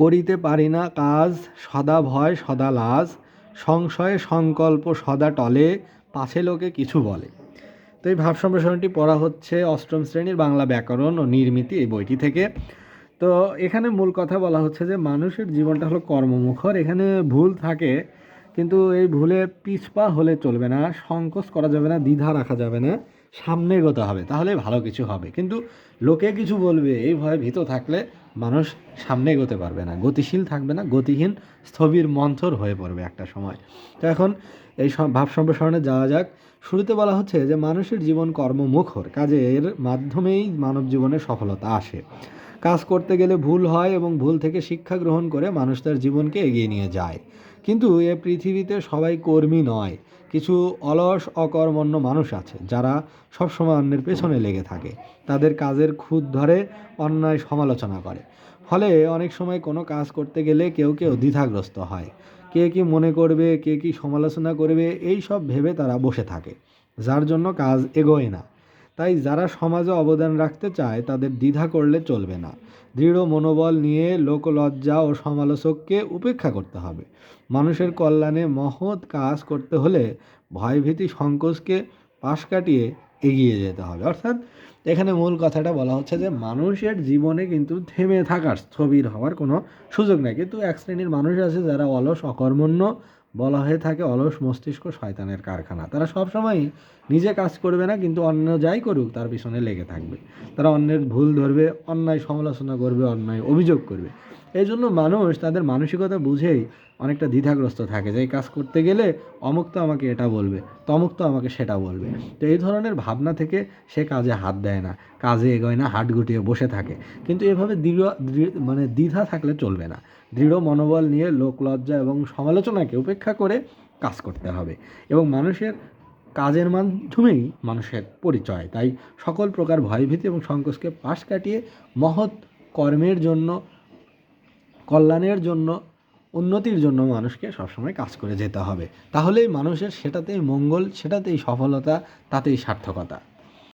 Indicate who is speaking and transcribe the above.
Speaker 1: করিতে পারি না কাজ, সদা ভয়, সদা লাজ, সংশয়ে সংকল্প, সদা টলে, পাছে লোকে কিছু বলে। তো এই ভাব সম্প্রসারণটি পড়া হচ্ছে অষ্টম শ্রেণির বাংলা ব্যাকরণ ও নির্মিতি এই বইটি থেকে। তো এখানে মূল কথা বলা হচ্ছে যে মানুষের জীবনটা হলো কর্মমুখর, এখানে ভুল থাকে, কিন্তু এই ভুলে পিছপা হলে চলবে না, সংকোচ করা যাবে না, দ্বিধা রাখা যাবে না। সামনে এগোতে হবে, তাহলে ভালো কিছু হবে। কিন্তু লোকে কিছু বলবে, এই ভয়ে ভীত থাকলে মানুষ সামনে এগোতে পারবে না। গতিশীল থাকবে না, গতিহীন স্থবির মন্থর হয়ে পড়বে একটা সময়। তো এখন এই সব ভাব সম্প্রসারণে যাওয়া যাক। শুরুতে বলা হচ্ছে যে, মানুষের জীবন কর্মমুখর কাজের মাধ্যমেই মানব জীবনে সফলতা আসে। কাজ করতে গেলে ভুল হয় এবং ভুল থেকে শিক্ষা গ্রহণ করে মানুষ তার জীবনকে এগিয়ে নিয়ে যায়। কিন্তু এ পৃথিবীতে সবাই কর্মী নয়, কিছু অলস, অকর্মণ্য মানুষ আছে, যারা সবসময় অন্যের পেছনে লেগে থাকে। তাদের কাজের খুদ ধরে অন্যায় সমালোচনা করে। ফলে অনেক সময় কোনো কাজ করতে গেলে কেউ কেউ দ্বিধাগ্রস্ত হয়। কে কি মনে করবে, কে কি সমালোচনা করবে, এই সব ভেবে তারা বসে থাকে। যার জন্য কাজ এগোয় না। তাই যারা সমাজে অবদান রাখতে চায়, তাদের দ্বিধা করলে চলবে না। দৃঢ় মনোবল নিয়ে লোকলজ্জা ও সমালোচককে উপেক্ষা করতে হবে। মানুষের কল্যাণে মহৎ কাজ করতে হলে ভয়ভীতি সংকোচকে পাশ কাটিয়ে এগিয়ে যেতে হবে। অর্থাৎ এখানে মূল কথাটা বলা হচ্ছে যে মানুষের জীবনে কিন্তু থেমে থাকার স্থবির হওয়ার কোনো সুযোগ নেই। কিন্তু এক শ্রেণির মানুষ আছে যারা অলস অকর্মণ্য বলা হয়ে থাকে, অলস মস্তিষ্ক শয়তানের কারখানা। তারা সবসময়ই নিজে কাজ করবে না, কিন্তু অন্য যাই করুক তার পিছনে লেগে থাকবে। তারা অন্যের ভুল ধরবে, অন্যায় সমালোচনা করবে, অন্যায় অভিযোগ করবে। এই জন্য মানুষ তাদের মানসিকতা বুঝেই অনেকটা দ্বিধাগ্রস্ত থাকে যে এই কাজ করতে গেলে অমুক তো আমাকে এটা বলবে, তমুক তো আমাকে সেটা বলবে। তো এই ধরনের ভাবনা থেকে সে কাজে হাত দেয় না, কাজে এগোয় না হাট গুটিয়ে বসে থাকে। কিন্তু এভাবে দৃঢ় মানে দ্বিধা থাকলে চলবে না। দৃঢ় মনোবল নিয়ে লোকলজ্জা এবং সমালোচনাকে উপেক্ষা করে কাজ করতে হবে। এবং মানুষের কাজের মাধ্যমেই মানুষের পরিচয়। তাই সকল প্রকার ভয়ভীতি এবং সংকোচকে পাশ কাটিয়ে মহৎ কর্মের জন্য কল্যাণের জন্য, উন্নতির জন্য মানুষকে সবসময় কাজ করে যেতে হবে। তাহলেই মানুষের সেটাতেই মঙ্গল, সেটাতেই সফলতা, তাতেই সার্থকতা।